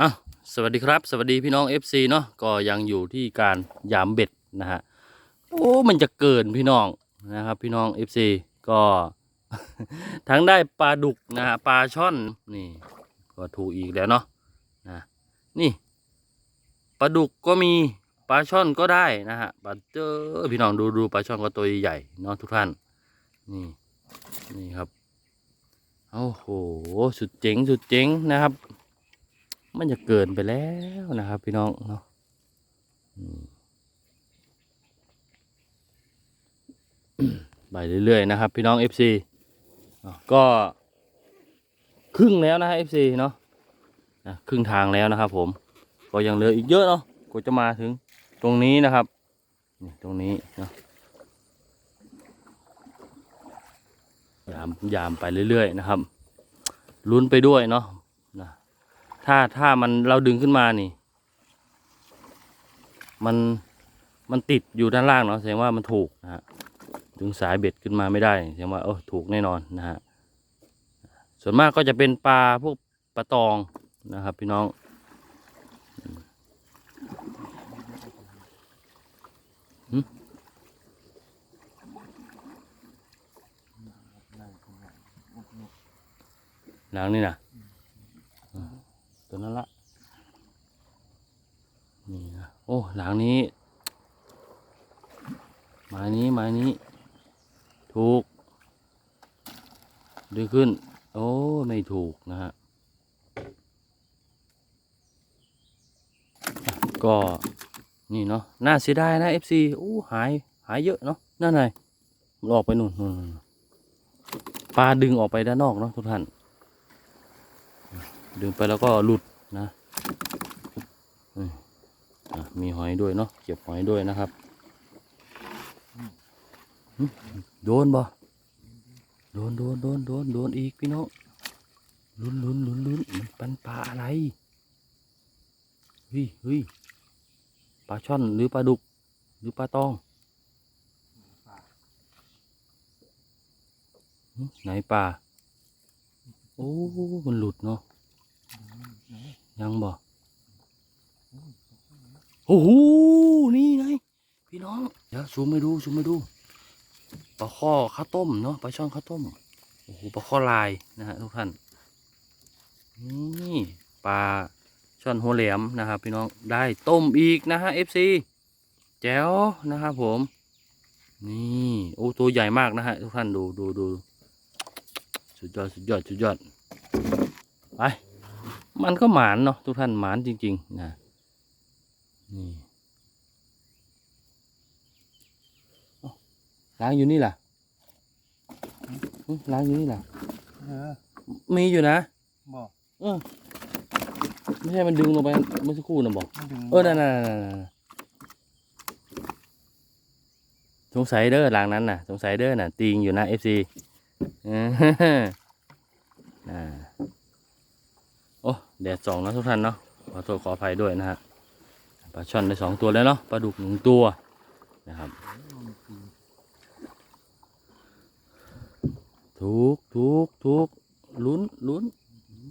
อะสวัสดีครับ สวัสดีพี่น้อง FC เนาะก็ยังอยู่ที่การยามเบ็ดนะฮะโอ้มันจะเกินพี่น้องนะครับพี่น้อง FC ก็ ทั้งได้ปลาดุกนะฮะปลาช่อนนี่ก็ถูกอีกแล้วเนาะนะนี่ปลาดุกก็มีปลาช่อนก็ได้นะฮะปลาเจอพี่น้องดูดูปลาช่อนก็ตัวใหญ่เนาะทุกท่านนี่นี่ครับโอ้โหสุดเจ๋งสุดเจ๋งนะครับ มันจะเกินไปแล้วนะครับ พี่น้องเนาะไปเรื่อยๆนะครับ พี่น้อง FC ก็ครึ่งแล้วนะฮะ FC เนาะนะครึ่งทางแล้วนะครับ ผม ก็ยังเหลืออีกเยอะเนาะกว่าจะมาถึงตรงนี้นะครับ ตรงนี้เนาะยามยามไปเรื่อยๆนะครับลุ้นไปด้วยเนาะ ถ้าถ้ามันเราดึงขึ้นมานี่ มันมันติดอยู่ด้านล่างเนาะแสดงว่ามันถูกนะฮะดึงสายเบ็ดขึ้นมาไม่ได้แสดงว่าเออถูกแน่นอนนะฮะส่วนมากก็จะเป็นปลาพวกปลาตองนะครับ พี่น้อง หลังนี่นะ ตัวนั้นละนี่นะโอ้หลังนี้ไม้นี้ไม้นี้ ถูกดึงขึ้น โอ้ไม่ถูกนะฮะก็นี่เนาะน่าเสียดายนะ FC โอ้หายหายเยอะเนาะนั่นไงมันออกไปนู่นนู่นนู่นปลาดึงออกไปด้านนอกเนาะทุกท่าน ดึงไปแล้วก็หลุดนะมีหอยด้วยเนาะเก็บหอยด้วยนะครับ โดนบ่โดนโดนโดนโดนโดนอีกพี่น้องลุ้นลุ้นลุ้นลุ้นมันเป็นปลาอะไรเฮ้ยเฮ้ยปลาช่อนหรือปลาดุก หรือปลาตองไหนปลาโอ้ มันหลุดเนาะ ยังบ่โอ้โหนี่ไงพี่น้อง เดี๋ยวซูมไปดูซูมไปดูปลาข้อข้าวต้มเนาะปลาช่อนข้าวต้มโอ้โหปลาข้อลายนะฮะทุกท่านนี่ปลาช่อนหัวแหลมนะครับ พี่น้องได้ต้มอีกนะฮะ FC แจ๋วนะครับผม นี่โอ้ตัวใหญ่มากนะฮะทุกท่านดูดูดูสุดยอดสุดยอดสุดยอดไป มันก็หมานเนาะทุกท่านหมานจริง ๆ นะนี่ล้างอยู่นี่ล่ะหึล้างอยู่นี่ล่ะเออมีอยู่นะบอกเออไม่ใช่มันดึงลงไปเมื่อสักครู่นะบอกไม่ถึงเออนั่นนั่นนั่นนั่นสงสัยเด้อหลังนั้นน่ะ สงสัยเด้อน่ะตีงอยู่นะเอฟซีน่า โอ้แดดสองนะทุกท่านเนาะขอโทษขออภัยด้วยนะฮะปลาช่อนได้สองตัวแล้วเนาะปลาดุกหนึ่งตัวนะครับ ถูกถูกถูกลุ้นลุ้น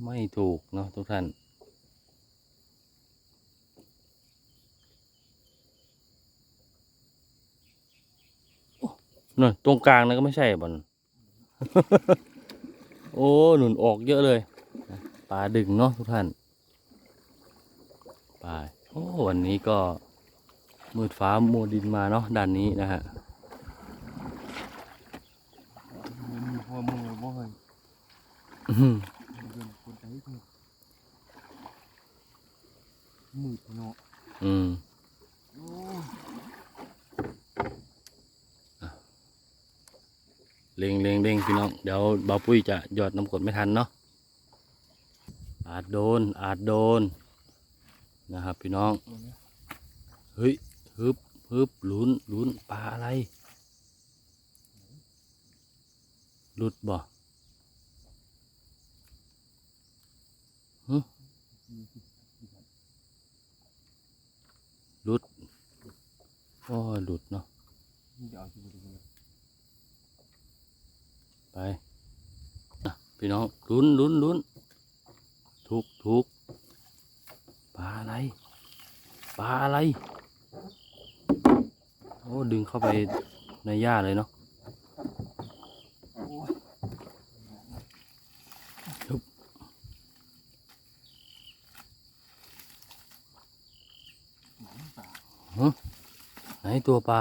ไม่ถูกเนาะทุกท่านนั่นตรงกลางนั่นก็ไม่ใช่บอลโอ้หนุนออกเยอะเลย ปลาดึงเนาะทุกท่านปลาโอ้วันนี้ก็มืดฟ้ามัวดินมาเนาะด้านนี้นะฮะมีหัวมือบ่เฮ้ยอื้อหือเดินคนไอ้เถอะมืดเนาะอืมโอ้เล็งเล็งเล็งพี่น้อง เดี๋ยวบ่าวปุ้ยจะหยอดน้ำกรดไม่ทันเนาะ อาจโดน อาจโดน นะครับพี่น้อง เฮ้ยฮึบฮึบลุ้นลุ้นปลาอะไร หลุดบ่ฮึหลุดโอ้หลุดเนาะไปอะพี่น้องลุ้นลุ้นลุ้น ถูกถูกปลาอะไร โอ้ ดึงเข้าไปในหญ้าเลยเนาะโอ้ยฮึบหนังตาไหนตัวปลา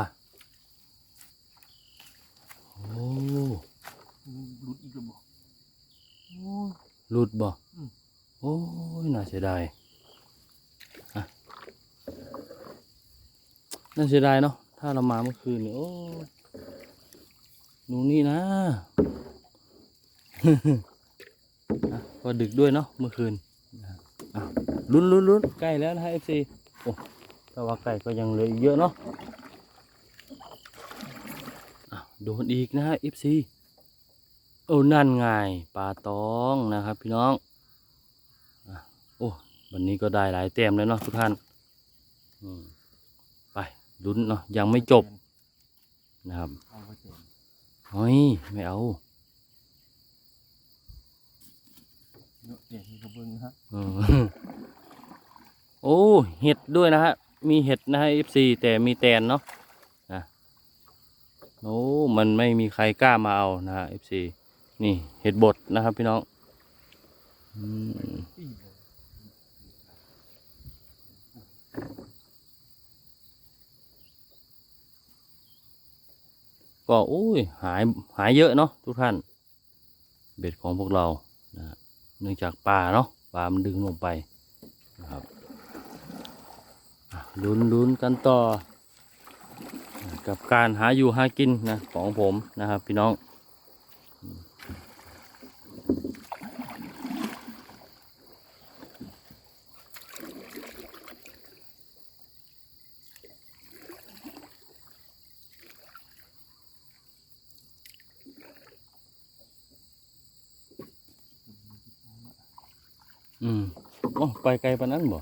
โอ้มันหลุดอีกแล้วบ่โอ้ยหลุดบ่อืม โอ้ยน่าเสียดายน่าเสียดายเนาะ ถ้าเรามาเมื่อคืนเนี่ยโอ้ยหนูนี่นะก็ดึกด้วยเนาะเมื่อคืนลุ้นลุ้นลุ้นใกล้แล้วนะฮะ FC โอ้แต่ว่าไก่ก็ยังเหลือเยอะเนาะโดนอีกนะฮะ FC โอ้นั่นไงปลาตองนะครับพี่น้อง วันนี้ก็ได้หลายแต้มแล้วเนาะทุกท่านอืมไปลุ้นเนาะยังไม่จบนะครับเอาไว้เต็มเฮ้ยไม่เอาเนาะเดี๋ยวให้เขาเบิ่งนะฮะอืมโอ้เห็ดด้วยนะฮะมีเห็ดนะฮะ FC แต่มีแตนเนาะนะโอ้มันไม่มีใครกล้ามาเอานะฮะ FC นี่เห็ดบดนะครับพี่น้องอืม อีเลย ก็อุ้ยหายหายเยอะเนาะทุกท่าน เบ็ดของพวกเรานะเนื่องจากปลาเนาะปลามันดึงลงไปนะครับลุ้นลุ้นกันต่อ กับการหาอยู่หากินนะของผมนะครับพี่น้อง อืมโอ้ไปไกลปานนั้นบ่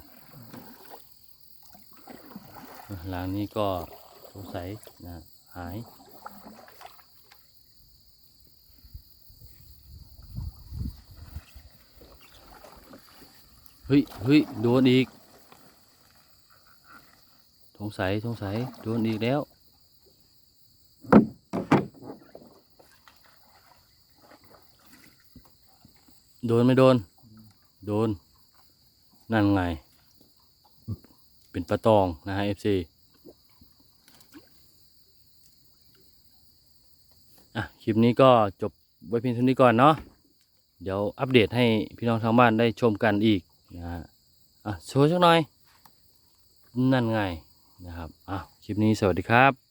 หลังนี้ก็สงสัยนะหายเฮ้ยเฮ้ยโดนอีก สงสัย สงสัย โดนอีกแล้ว โดนไม่โดน โดน นั่นไง เป็นปลาตองนะฮะ FC อะ คลิปนี้ก็จบไว้เพียงเท่านี้ก่อนเนาะ เดี๋ยวอัปเดตให้พี่น้องทางบ้านได้ชมกันอีกนะฮะ อะโชว์สักหน่อย นั่นไงนะครับ อะ คลิปนี้สวัสดีครับ